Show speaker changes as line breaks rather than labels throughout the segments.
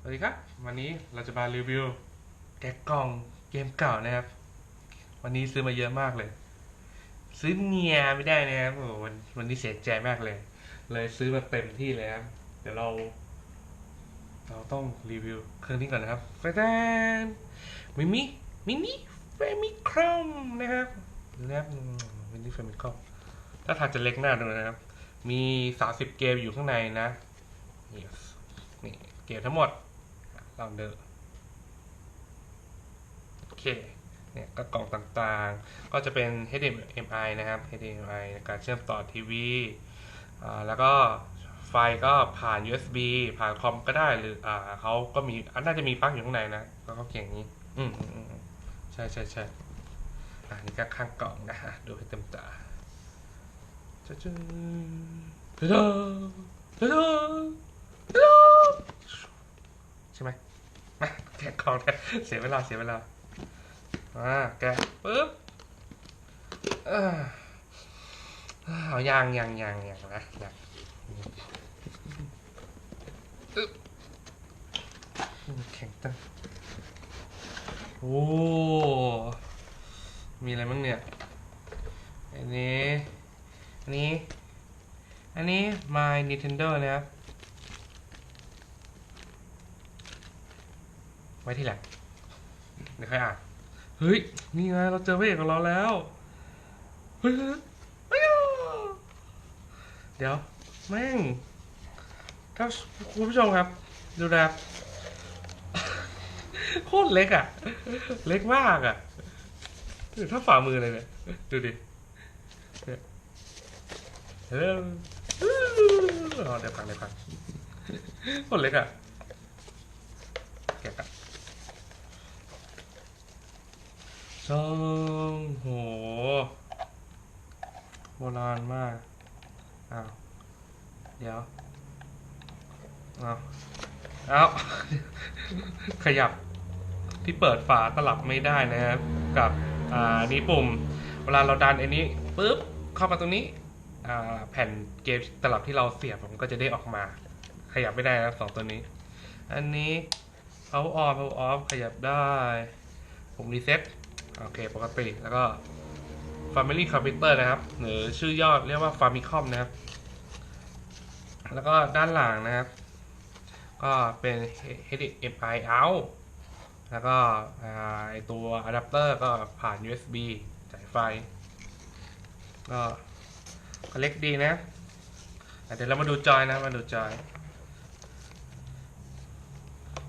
สวัสดีครับ วันนี้เราจะมารีวิวแกะกล่องเกมเก่านะครับ วันนี้ซื้อมาเยอะมากเลย ซื้อเนียไม่ได้นะครับโอ้วันวันนี้เสียใจมากเลย เลยซื้อมาเต็มที่เลยครับ เดี๋ยวเรา เราต้องรีวิวเครื่องนี้ก่อนนะครับแฟนมิมิมินิเฟมิครอมนะครับนะครับมินิเฟมิครอมถ้าทาจะเล็กหน้าดูนะครับ มีสาสิบเกมอยู่ข้างในนะ yes นี่เกมทั้งหมด ลองดินโอเคเนี่ยก็กล่องต่างๆ ก็จะเป็น HDMI นะครับ HDMI ในการเชื่อมต่อทีวีแล้วก็ไฟก็ผ่าน USB ผ่านคอมก็ได้หรืออ่าเขาก็มีอันน่าจะมีปลั๊กอยู่ข้างในนะแล้วก็เขียงนี้ อืมอืมใช่ใช่ใช่อ่านี่ก็ข้างกล่องนะฮะดูให้เต็มตาจ้าจ้าจ้าจ้าจ้าจ้าใช่ไหม แกะกล่องกันเสียเวลาเสียเวลาอ่าแกะปึ๊บเอายางยางยางยางนะยางอึ๊บแข็งตั้งโอ้ มีอะไรบ้างเนี่ย อันนี้ อันนี้ อันนี้ My Nintendo นะครับ ว้ที่หลังเดี๋ยวค่อยอ่านเฮ้ย นี่ไงเราเจอพระเอกของเราแล้วเฮ้ยเดี๋ยว แม่งถ้าคุณผู้ชมครับ ดูนะครับโคตรเล็กอะ เล็กมากอะถ้าฝ่ามือเลยเนี่ย ดูดิเฮ้ยอ๋อเดี๋ยวฟังเดี๋ยวฟังโคตรเล็กอะแกะกัน ช่องโห โบราณมาก อ้าว เดี๋ยว อ้าว อ้าว ขยับ ที่เปิดฝาตลับไม่ได้นะครับ กับ อ่า นี้ปุ่ม เวลาเราดันไอ้นี้ปุ๊บ เข้ามาตรงนี้ อ่า แผ่นเกมตลับที่เราเสียบผมก็จะได้ออกมา ขยับไม่ได้นะสองตัวนี้ อันนี้ power on power off ขยับได้ ผมรีเซ็ต โอเค ปกติแล้วก็ Family Computer นะครับ หรือชื่อย่อเรียกว่า Famicom นะครับ แล้วก็ด้านหลังนะครับ ก็เป็น HDMI out แล้วก็ไอตัวอะแดปเตอร์ก็ผ่าน USB จ่ายไฟ ก็ก็เล็กดีนะอะเดี๋ยวเรามาดูจอยนะ มาดูจอย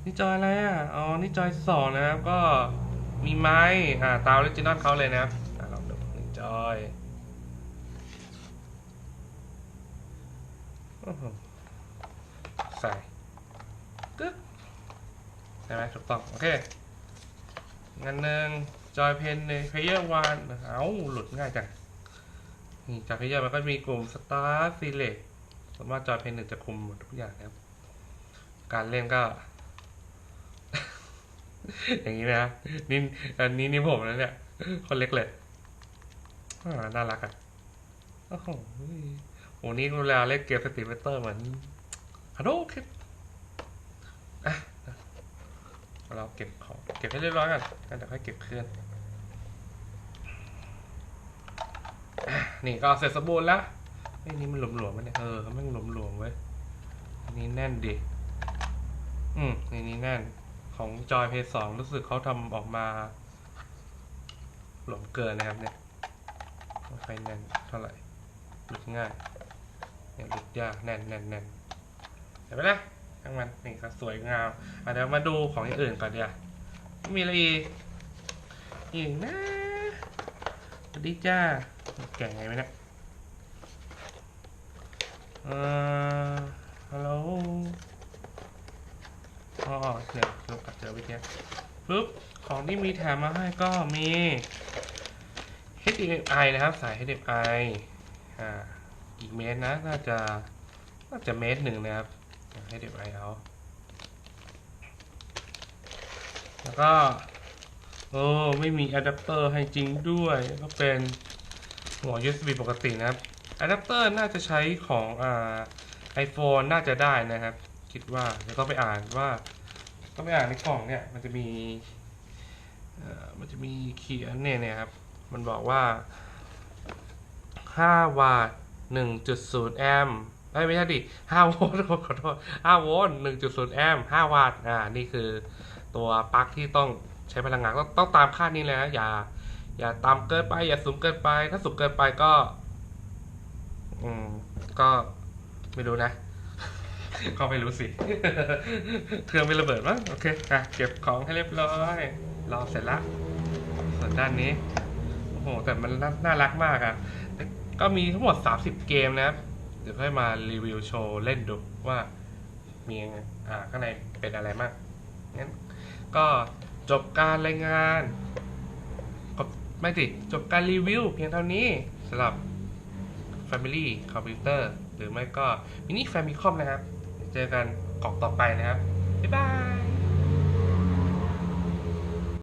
นี่จอยอะไรอะ อ๋อ นี่จอยสองนะครับ ก็ มีไม้อ่าตามออริจินอลเขาเลยนะครับอ่าลองดูหนี่งจอยอใส่กึ๊กใช่ไหมถูกต้อง โอเคงั้นหนึ่งจอยเพนในเพย์เยอร์วันเอ้าหลุดง่ายจังนี่จอยเพย์เยอร์มันก็มีกลุ่ม Start Select สามารถจอยเพนหนึ่งจะคุมหมดทุกอย่างนะครับ การเล่นก็ อย่างนี้นะนี่อันนี้นี่ผมนะเนี่ย คนเล็กเลยน่ารักอะโอ้โหโหนี่เวลาเล่นเกมสตรีมเตอร์เหมือนฮัลโหลคิดอะเราเก็บของเก็บให้เรียบร้อยก่อนแล้วเดี๋ยวค่อยเก็บเครื่องอะนี่ก็เสร็จสมบูรณ์แล้วไอ้นี่มันหลวมๆมันเนี่ยเออมันหลวมๆเว้ยอันนี้แน่นดิอืมนี่นี่แน่น ของจอยเพย์สองรู้สึกเขาทำออกมา หลวมเกินนะครับเนี่ยไม่ค่อยแน่นเท่าไหร่หลุดง่ายเนี่ยหลุดยากแน่นแน่นแน่นเห็นไหมนะทั้งมันนี่ก็สวยงามอะเดี๋ยวมาดูของอย่างอื่นก่อนเดี๋ยวมีอะไรอีกอีกนะสวัสดีจ้าแก่ไงไหมเนี่ยเอ่อฮัลโหล อ๋อเดี๋ยวเราอัดเจอวิทยาปุ๊บของที่มีแถมมาให้ก็มี HDMI นะครับ สาย HDMI อ่าอีกเมตรนะน่าจะน่าจะเมตรหนึ่งนะครับ HDMI เอาแล้วก็โอ้ไม่มีอะแดปเตอร์ให้จริงด้วย ก็เป็นหัว USB ปกตินะครับอะแดปเตอร์น่าจะใช้ของอ่า iPhone น่าจะได้นะครับ คิดว่าเดี๋ยวก็ไปอ่านว่า ต้องไปอ่านในกล่องเนี่ย มันจะมีมันจะมีเขียนเนี่ยเนี่ยครับ มันบอกว่า 5 วัตต์1.0 แอมป์ไม่ใช่ดิ5โวลต์ขอโทษ5โวลต์1.0 แอมป์5วัตต์ อ่า นี่คือตัวปลั๊กที่ต้องใช้พลังงานต้องต้องตามค่านี้เลยนะ อย่า อย่าต่ำเกินไป อย่าสูงเกินไป ถ้าสูงเกินไปก็ อืม ก็ไม่รู้นะ ก็ไม่รู้สิ เครื่องไม่ระเบิดมั้งโอเคอะเก็บของให้เรียบร้อยรอเสร็จละส่วนด้านนี้ โอ้โห แต่มันน่าน่ารักมากอะ่ะก็มีทั้งหมด 30 เกมนะครับเดี๋ยวค่อยมารีวิวโชว์เล่นดูว่ามียังไงอ่าข้างในเป็นอะไรบ้างงั้นก็จบการรายงานก็ไม่ติจบการรีวิวเพียงเท่านี้สำหรับ Family Computer หรือไม่ก็ Mini Famicom นะครับ เจอกันกล่องต่อไปนะครับ บ๊ายบาย